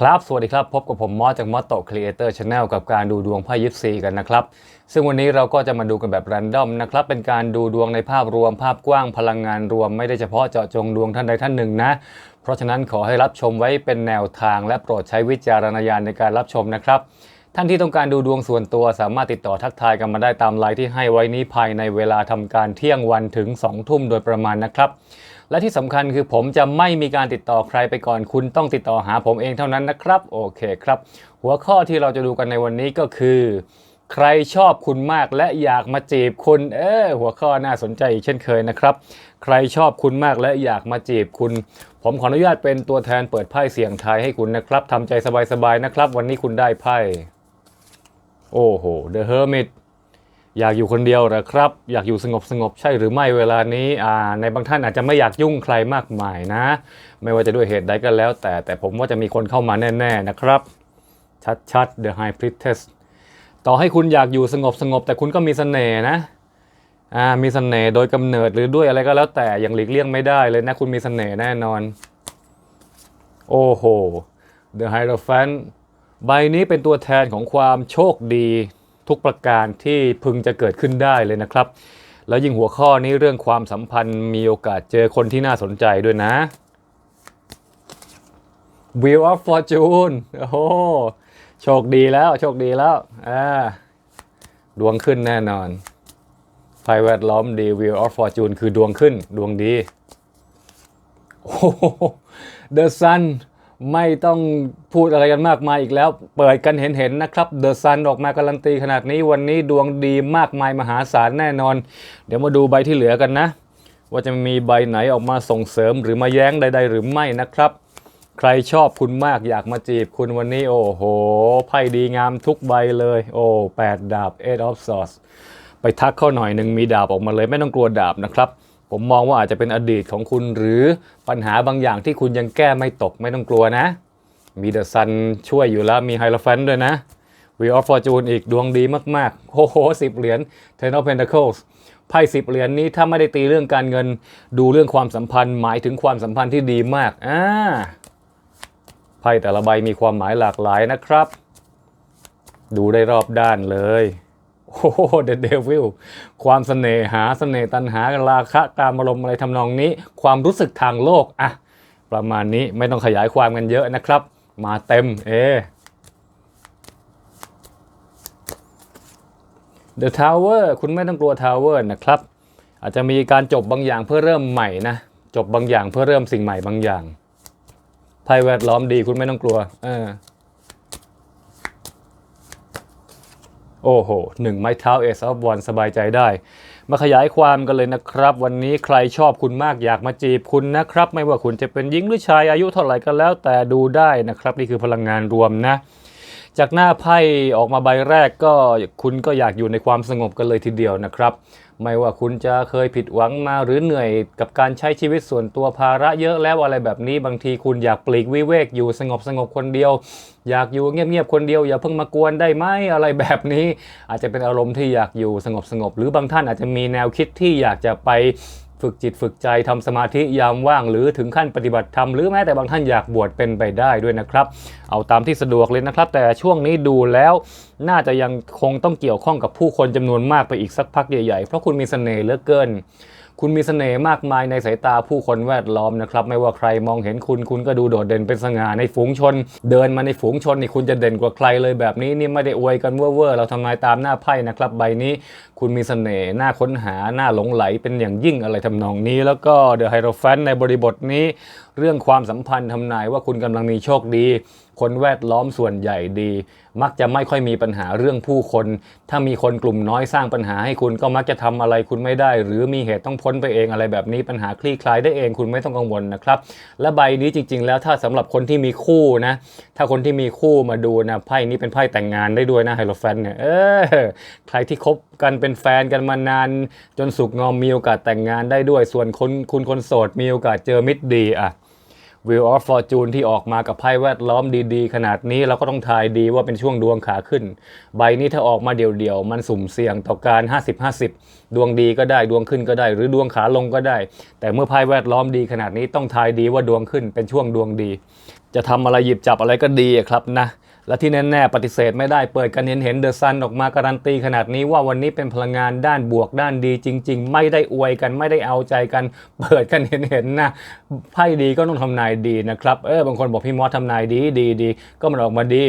ครับ สวัสดีครับ พบกับผมมอสจากมอสโตครีเอเตอร์ชาแนลกับการดูดวงไพ่ยิปซีกันนะครับ ซึ่งวันนี้เราก็จะมาดูกันแบบแรนดอมนะครับ เป็นการดูดวงในภาพรวมภาพกว้างพลังงานรวม ไม่ได้เฉพาะเจาะจงดวงท่านใดท่านหนึ่งนะ เพราะฉะนั้นขอให้รับชมไว้เป็นแนวทางและโปรดใช้วิจารณญาณในการรับชมนะครับ ท่านที่ต้องการดูดวงส่วนตัวสามารถติดต่อทักทายกันมาได้ตามไลน์ที่ให้ไว้นี้ภายในเวลาทำการเที่ยงวันถึง 2 ทุ่มโดยประมาณนะครับ และที่สำคัญคือผมจะไม่มีการติดต่อใครไปก่อนคุณต้องติดต่อหาผมเองเท่านั้นนะครับ โอเคครับ หัวข้อที่เราจะดูกันในวันนี้ก็คือ ใครชอบคุณมากและอยากมาจีบคุณ เออหัวข้อน่าสนใจเช่นเคยนะครับ ใครชอบคุณมากและอยากมาจีบคุณผมขออนุญาตเป็นตัวแทนเปิดไพ่เสียงทายให้คุณนะครับทำใจสบายๆนะครับ วันนี้คุณได้ไพ่ โอ้โห The Hermit อยากอยู่คนเดียวเหรอครับ อยากอยู่สงบสงบใช่หรือไม่เวลานี้อ่าในบางท่านอาจจะไม่อยากยุ่งใครมากมายนะ ไม่ว่าจะด้วยเหตุใดก็แล้ว แต่แต่ผมว่าจะมีคนเข้ามาแน่ๆนะครับ ชัดๆ The High Priestess ต่อให้คุณอยากอยู่สงบสงบแต่คุณก็มีเสน่ห์นะอ่ามีเสน่ห์โดยกำเนิดหรือด้วยอะไรก็แล้วแต่อย่างหลีกเลี่ยงไม่ได้เลยนะ คุณมีเสน่ห์แน่นอน โอ้โห The Hierophant ใบนี้เป็นตัวแทนของความโชคดีทุกประการที่พึงจะเกิดขึ้นได้เลยนะครับ แล้วยิ่งหัวข้อนี้เรื่องความสัมพันธ์มีโอกาสเจอคนที่น่าสนใจด้วยนะ Wheel of Fortune โอ้โหโชคดีแล้วโชคดีแล้วอ่าดวงขึ้นแน่นอนไพ่แวดล้อมดี Wheel of Fortune คือดวงขึ้นดวงดีโอ้โห The Sun ไม่ต้องพูดอะไรกันมากมายอีกแล้ว เปิดกันเห็นๆนะครับ The Sun ออกมาการันตีขนาดนี้วันนี้ดวงดีมากมายมหาศาลแน่นอน เดี๋ยวมาดูใบที่เหลือกันนะ ว่าจะมีใบไหนออกมาส่งเสริมหรือมาแย้งใด ๆ หรือไม่นะครับ ใครชอบคุณมากอยากมาจีบคุณวันนี้โอ้โหไพ่ดีงามทุกใบเลย โอ้แปดดาบ Eight of Swords ไปทักเข้าหน่อยหนึ่งมีดาบออกมาเลยไม่ต้องกลัวดาบนะครับ ผมมองว่าอาจจะเป็นอดีตของคุณหรือปัญหาบางอย่างที่คุณยังแก้ไม่ตกไม่ต้องกลัวนะ มีเดอะซันช่วยอยู่แล้วมีไฮโลแฟนด้วยนะ We of Fortune อีกดวงดีมากๆ โอ้โหสิบเหรียญ Ten of Pentacles ไพ่สิบเหรียญนี้ถ้าไม่ได้ตีเรื่องการเงิน ดูเรื่องความสัมพันธ์ หมายถึงความสัมพันธ์ที่ดีมากอ่าไพ่แต่ละใบมีความหมายหลากหลายนะครับ ดูได้รอบด้านเลย โอ้โห The Devil ความเสน่หาเสน่ห์ตันหาราคะการอารมณ์อะไรทำนองนี้ ความรู้สึกทางโลกอะประมาณนี้ไม่ต้องขยายความกันเยอะนะครับ มาเต็มเอ The Tower คุณไม่ต้องกลัว Tower นะครับ อาจจะมีการจบบางอย่างเพื่อเริ่มใหม่นะ จบบางอย่างเพื่อเริ่มสิ่งใหม่บางอย่างภัยแวดล้อมดีคุณไม่ต้องกลัว เออ โอ้โหหนึ่งไม้เท้าเอซอฟวอนสบายใจได้ มาขยายความกันเลยนะครับ วันนี้ใครชอบคุณมากอยากมาจีบคุณนะครับ ไม่ว่าคุณจะเป็นหญิงหรือชายอายุเท่าไหร่ก็แล้วแต่ดูได้นะครับ นี่คือพลังงานรวมนะ จากหน้าไพ่ออกมาใบแรกก็คุณก็อยากอยู่ในความสงบกันเลยทีเดียวนะครับ ไม่ว่าคุณจะเคยผิดหวังมาหรือเหนื่อยกับการใช้ชีวิตส่วนตัวภาระเยอะแล้วอะไรแบบนี้บางทีคุณอยากปลีกวิเวกอยู่สงบสงบคนเดียว อยากอยู่เงียบๆคนเดียว อย่าเพิ่งมากวนได้ไหมอะไรแบบนี้ อาจจะเป็นอารมณ์ที่อยากอยู่สงบสงบหรือบางท่านอาจจะมีแนวคิดที่อยากจะไป ฝึกจิตฝึกใจทำสมาธิยามว่าง หรือถึงขั้นปฏิบัติธรรมหรือแม้แต่บางท่านอยากบวชเป็นไปได้ด้วยนะครับ เอาตามที่สะดวกเลยนะครับ แต่ช่วงนี้ดูแล้ว น่าจะยังคงต้องเกี่ยวข้องกับผู้คนจำนวนมากไปอีกสักพักใหญ่ๆ เพราะคุณมีเสน่ห์เหลือเกิน คุณมีเสน่ห์มากมายในสายตาผู้คนแวดล้อมนะครับ ไม่ว่าใครมองเห็นคุณคุณก็ดูโดดเด่นเป็นสง่าในฝูงชน เดินมาในฝูงชนนี่คุณจะเด่นกว่าใครเลยแบบนี้นี่ไม่ได้อวยกันเว่อร์เราทำนายตามหน้าไพ่นะครับ ใบนี้คุณมีเสน่ห์น่าค้นหาน่าหลงไหลเป็นอย่างยิ่งอะไรทำนองนี้ แล้วก็เดอะไฮโรแฟนในบริบทนี้ เรื่องความสัมพันธ์ทำนายว่าคุณกำลังมีโชคดี คนแวดล้อมส่วนใหญ่ดี มักจะไม่ค่อยมีปัญหาเรื่องผู้คน ถ้ามีคนกลุ่มน้อยสร้างปัญหาให้คุณก็มักจะทำอะไรคุณไม่ได้ หรือมีเหตุต้องพ้นไปเองอะไรแบบนี้ปัญหาคลี่คลายได้เองคุณไม่ต้องกังวลนะครับ และใบนี้จริง ๆ แล้วถ้าสำหรับคนที่มีคู่นะ ถ้าคนที่มีคู่มาดูนะไพ่นี้เป็นไพ่แต่งงานได้ด้วยนะไฮโลแฟนเนี่ยเออใครที่คบกันเป็นแฟนกันมานาน จนสุกงอมมีโอกาสแต่งงานได้ด้วย ส่วนคนคุณคนโสดมีโอกาสเจอมิตรดีอะ วิวออฟฟอร์จูนที่ออกมากับไพ่แวดล้อมดีๆ ขนาดนี้เราก็ต้องทายดีว่าเป็นช่วงดวงขาขึ้น ใบนี้ถ้าออกมาเดี่ยวๆ มันสุ่มเสี่ยงต่อการ 50-50 ดวงดีก็ได้ดวงขึ้นก็ได้ หรือดวงขาลงก็ได้ แต่เมื่อไพ่แวดล้อมดีขนาดนี้ต้องทายดีว่าดวงขึ้นเป็นช่วงดวงดี จะทำอะไรหยิบจับอะไรก็ดีครับนะ และที่แน่ๆปฏิเสธไม่ได้เปิดกันเห็นเห็นเดอะซันออกมาการันตีขนาดนี้ว่าวันนี้เป็นพลังงานด้านบวกด้านดีจริง ๆ ไม่ได้อวยกันไม่ได้เอาใจกัน เปิดกันเห็นเห็นๆนะไพ่ดีก็ต้องทำนายดีนะครับเออบางคนบอกพี่มอสทำนายดีดีดีก็มันออกมาดี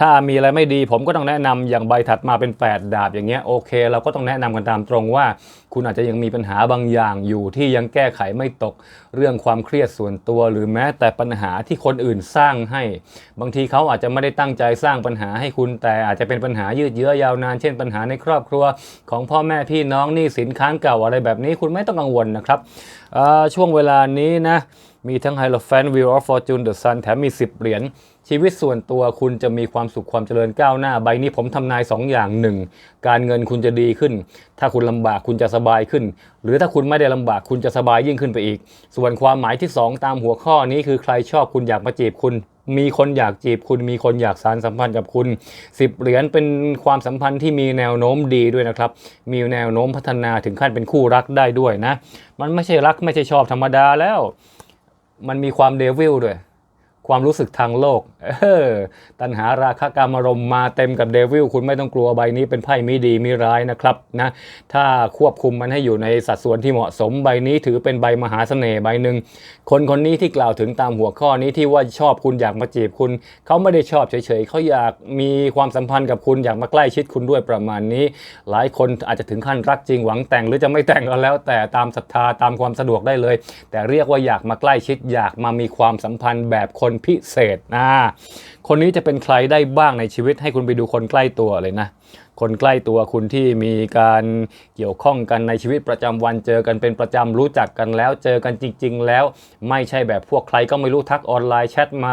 ถ้ามีอะไรไม่ดีผมก็ต้องแนะนำอย่างใบถัดมาเป็น 8 ดาบอย่างเงี้ยโอเค เราก็ต้องแนะนำกันตามตรงว่า คุณอาจจะยังมีปัญหาบางอย่างอยู่ที่ยังแก้ไขไม่ตกเรื่องความเครียดส่วนตัว หรือแม้แต่ปัญหาที่คนอื่นสร้างให้ บางทีเขาอาจจะไม่ได้ตั้งใจสร้างปัญหาให้คุณ แต่อาจจะเป็นปัญหายืดเยื้อยาวนาน เช่นปัญหาในครอบครัว ของพ่อแม่พี่น้องหนี้สินค้างเก่าอะไรแบบนี้ คุณไม่ต้องกังวลนะครับช่วงเวลานี้นะ มีทั้ง h i e r o p h a n t Wheel of Fortune The Sun แถมมี 10 เหรียญ ชีวิตส่วนตัวคุณจะมีความสุขความเจริญก้าวหน้า ใบนี้ผมทำนาย 2 อย่าง 1. การเงินคุณจะดีขึ้น ถ้าคุณลำบากคุณจะสบายขึ้น หรือถ้าคุณไม่ได้ลำบากคุณจะสบายยิ่งขึ้นไปอีก ส่วนความหมายที่ 2 ตามหัวข้อนี้คือใครชอบคุณอยากมาจีบคุณมีคนอยากจีบคุณมีคนอยากสารสัมพันธ์กับคุณ 10 เหรียญเป็นความสัมพันธ์ที่มีแนวโน้มดีด้วยนะครับ มีแนวโน้มพัฒนาถึงขั้นเป็นคู่รักได้ด้วยนะ มันไม่ใช่รักไม่ใช่ชอบธรรมดาแล้ว มันมีความเดวิลด้วย ความรู้สึกทางโลก เออตัณหาราคะกามารมมาเต็มกับเดวิลคุณไม่ต้องกลัวใบนี้เป็นไพ่ม่ดีม่ร้ายนะครับนะถ้าควบคุมมันให้อยู่ในสัดส่วนที่เหมาะสมใบนี้ถือเป็นใบมหาเสน่ห์ใบหนึ่งคนคนนี้ที่กล่าวถึงตามหัวข้อนี้ที่ว่าชอบคุณอยากมาจีบคุณ เขาไม่ได้ชอบเฉยๆเขาอยากมีความสัมพันธ์กับคุณอยากมาใกล้ชิดคุณด้วยประมาณนี้ หลายคนอาจจะถึงขั้นรักจริงหวังแต่งหรือจะไม่แต่งก็แล้ว แต่ตามศรัทธาตามความสะดวกได้เลย แต่เรียกว่าอยากมาใกล้ชิดอยากมามีความสัมพันธ์แบบคนพิเศษนะคนนี้จะเป็นใครได้บ้างในชีวิตให้คุณไปดูคนใกล้ตัวเลยนะ คนใกล้ตัวคุณที่มีการเกี่ยวข้องกันในชีวิตประจำวันเจอกันเป็นประจำรู้จักกันแล้ว เจอกันจริง ๆ แล้ว ไม่ใช่แบบพวกใครก็ไม่รู้ทักออนไลน์แชทมา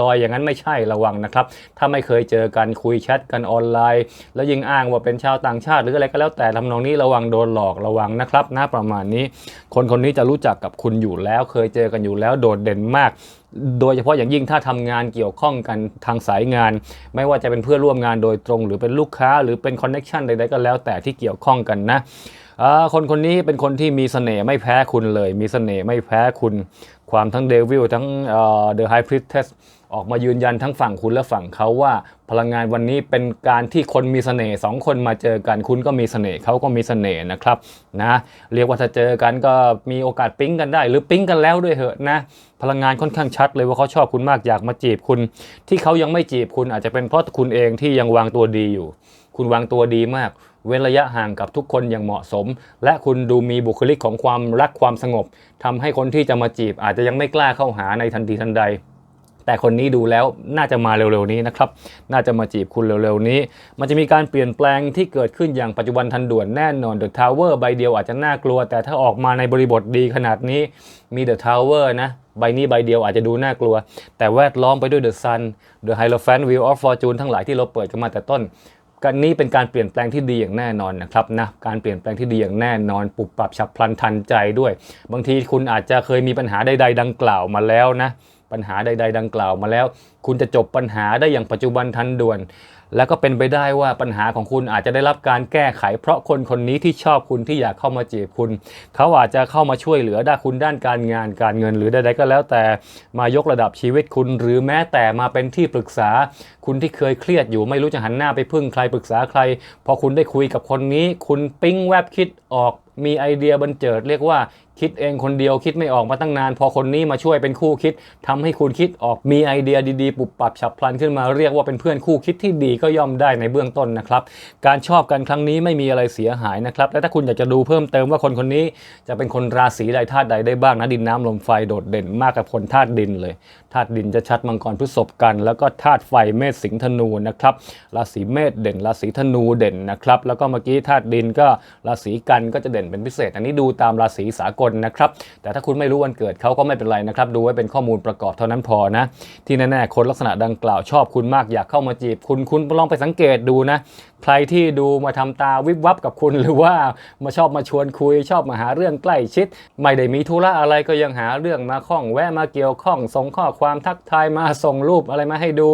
ลอยๆ อย่างนั้นไม่ใช่ระวังนะครับ ถ้าไม่เคยเจอกันคุยแชทกันออนไลน์ แล้วยิงอ้างว่าเป็นชาวต่างชาติหรืออะไรก็แล้วแต่ทำนองนี้ระวังโดนหลอกระวังนะครับนะประมาณนี้ คนคนนี้จะรู้จักกับคุณอยู่แล้วเคยเจอกันอยู่แล้วโดดเด่นมาก โดยเฉพาะอย่างยิ่งถ้าทำงานเกี่ยวข้องกันทางสายงาน ไม่ว่าจะเป็นเพื่อร่วมงานโดยตรง หรือเป็นลูกค้าหรือเป็นคอนเน็ชันใดๆก็แล้วแต่ที่เกี่ยวข้องกันนะคนคนนี้เป็นคนที่มีเสน่ห์ไม่แพ้คุณเลย มีเสน่ห์ไม่แพ้คุณ ความทั้งเดวิลทั้งเดอะไฮพริสเทส ออกมายืนยันทั้งฝั่งคุณและฝั่งเขาว่า พลังงานวันนี้เป็นการที่คนมีเสน่ห์สองคนมาเจอกัน คุณก็มีเสน่ห์เขาก็มีเสน่ห์นะครับนะเรียกว่าถ้าเจอกันก็มีโอกาสปิ๊งกันได้ หรือปิ๊งกันแล้วด้วยเหอะนะพลังงานค่อนข้างชัดเลยว่าเขาชอบคุณมากอยากมาจีบคุณ ที่เขายังไม่จีบคุณอาจจะเป็นเพราะคุณเองที่ยังวางตัวดีอยู่ คุณวางตัวดีมาก เว้นระยะห่างกับทุกคนอย่างเหมาะสม และคุณดูมีบุคลิกของความรักความสงบทำให้คนที่จะมาจีบอาจจะยังไม่กล้าเข้าหาในทันทีทันใด แต่คนนี้ดูแล้วน่าจะมาเร็วๆนี้นะครับ น่าจะมาจีบคุณเร็วๆนี้ มันจะมีการเปลี่ยนแปลงที่เกิดขึ้นอย่างปัจจุบันทันด่วนแน่นอน The Tower ใบเดียวอาจจะน่ากลัว แต่ถ้าออกมาในบริบทดีขนาดนี้มี The Tower นะใบนี้ใบเดียวอาจจะดูน่ากลัว แต่แวดล้อมไปด้วย The Sun The Hierophant Wheel of Fortune ทั้งหลายที่เราเปิดกันมาแต่ต้นกันนี้เป็นการเปลี่ยนแปลงที่ดีอย่างแน่นอนนะครับนะการเปลี่ยนแปลงที่ดีอย่างแน่นอนปรับปรับฉับพลันทันใจด้วย บางทีคุณอาจจะเคยมีปัญหาใด ๆ ดังกล่าวมาแล้วนะ ปัญหาใด ๆ ดังกล่าวมาแล้ว คุณจะจบปัญหาได้อย่างปัจจุบันทันด่วน แล้วก็เป็นไปได้ว่าปัญหาของคุณอาจจะได้รับการแก้ไข เพราะคนคนนี้ที่ชอบคุณที่อยากเข้ามาจีบคุณ เขาอาจจะเข้ามาช่วยเหลือด้านคุณด้านการงานการเงินหรือใดๆก็แล้วแต่มายกระดับชีวิตคุณ หรือแม้แต่มาเป็นที่ปรึกษา คุณที่เคยเครียดอยู่ไม่รู้จะหันหน้าไปพึ่งใครปรึกษาใครพอคุณได้คุยกับคนนี้ คุณปิ๊งแวบคิดออกมีไอเดียบันเจิดเรียกว่าคิดเองคนเดียวคิดไม่ออกมาตั้งนาน พอคนนี้มาช่วยเป็นคู่คิดทำให้คุณคิดออกมีไอเดียดีๆปุบปรับฉับพลันขึ้นมาเรียกว่าเป็นเพื่อนคู่คิดที่ดีก็ย่อมได้ในเบื้องต้นนะครับการชอบกันครั้งนี้ไม่มีอะไรเสียหายนะครับและถ้าคุณอยากจะดูเพิ่มเติมว่าคนคนนี้จะเป็นคนราศีใดธาตุใดได้บ้างนะดินน้ำลมไฟโดดเด่นมากกับคนธาตุดินเลยธาตุดินจะชัดมังกรพฤษภกัน แล้วก็ธาตุไฟเมษสิงห์ธนูนะครับราศีเมษเด่นราศีธนูเด่นนะครับแล้วก็เมื่อกี้ธาตุดินก็ราศีกันก็จะเด่นเป็นพิเศษ อันนี้ดูตามราศีสากลนะครับ แต่ถ้าคุณไม่รู้วันเกิดเขาก็ไม่เป็นไรนะครับ ดูไว้เป็นข้อมูลประกอบเท่านั้นพอนะ ที่แน่ๆคนลักษณะดังกล่าวชอบคุณมากอยากเข้ามาจีบ คุณคุณลองไปสังเกตดูนะ ใครที่ดูมาทำตาวิบวับกับคุณหรือว่ามาชอบมาชวนคุยชอบมาหาเรื่องใกล้ชิด ไม่ได้มีธุระอะไรก็ยังหาเรื่องมาข้องแวะมาเกี่ยวข้องส่งข้อความทักทายมาส่งรูปอะไรมาให้ดู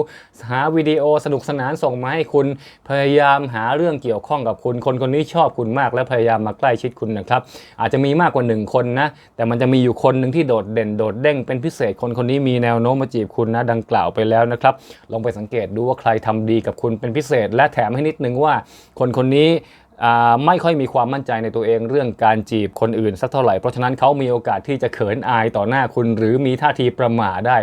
หาวิดีโอสนุกสนานส่งมาให้คุณ พยายามหาเรื่องเกี่ยวข้องกับคุณ คนคนนี้ชอบคุณมากและพยายามมาใกล้ชิดคุณนะครับ อาจจะมีมากกว่าหนึ่งคนนะ แต่มันจะมีอยู่คนหนึ่งที่โดดเด่นโดดเด้งเป็นพิเศษคนคนนี้มีแนวโน้มมาจีบคุณนะดังกล่าวไปแล้วนะครับลองไปสังเกตดูว่าใครทำดีกับคุณเป็นพิเศษ และแถมให้นิดนึงว่าคนคนนี้ไม่ค่อยมีความมั่นใจในตัวเองเรื่องการจีบคนอื่นสักเท่าไหร่ เพราะฉะนั้นเขามีโอกาสที่จะเขินอายต่อหน้าคุณ หรือมีท่าทีประหม่าได้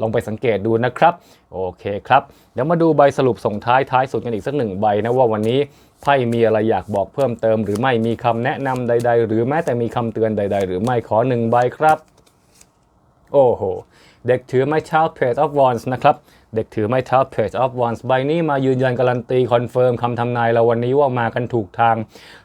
ลองไปสังเกตดูนะครับ โอเคครับเดี๋ยวมาดูใบสรุปส่งท้ายท้ายสุดกันอีกสักหนึ่งใบนะว่าวันนี้ไพ่มีอะไรอยากบอกเพิ่มเติม หรือไม่มีคำแนะนำใด ๆ หรือแม้แต่มีคำเตือนใด ๆ หรือไม่ขอหนึ่งใบครับ โอ้โห เด็กถือไม้เท้า Page of Wands นะครับ เด็กถือไม้เท้า Page of Wands ใบนี้มายืนยันการันตีคอนเฟิร์มคำทำนายเราวันนี้ว่ามากันถูกทาง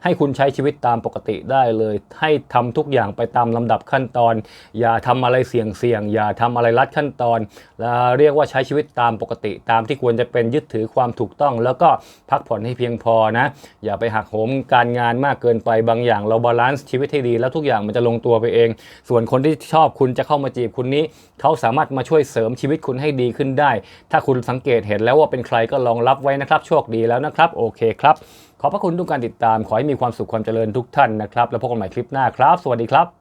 ให้คุณใช้ชีวิตตามปกติได้เลย ให้ทำทุกอย่างไปตามลำดับขั้นตอน อย่าทำอะไรเสี่ยงเสี่ยงๆอย่าทำอะไรลัดขั้นตอน และเรียกว่าใช้ชีวิตตามปกติ ตามที่ควรจะเป็นยึดถือความถูกต้อง แล้วก็พักผ่อนให้เพียงพอนะ อย่าไปหักโหมการงานมากเกินไปบางอย่าง เราบาลานซ์ชีวิตให้ดี แล้วทุกอย่างมันจะลงตัวไปเอง ส่วนคนที่ชอบคุณจะเข้ามาจีบคุณนี้เขาสามารถมาช่วยเสริมชีวิตคุณให้ดีขึ้นได้ ถ้าคุณสังเกตเห็นแล้วว่าเป็นใครก็ลองรับไว้นะครับ โชคดีแล้วนะครับโอเคครับ ขอบพระคุณทุกการติดตาม ขอให้มีความสุขความเจริญทุกท่านนะครับ แล้วพบกันใหม่คลิปหน้าครับ สวัสดีครับ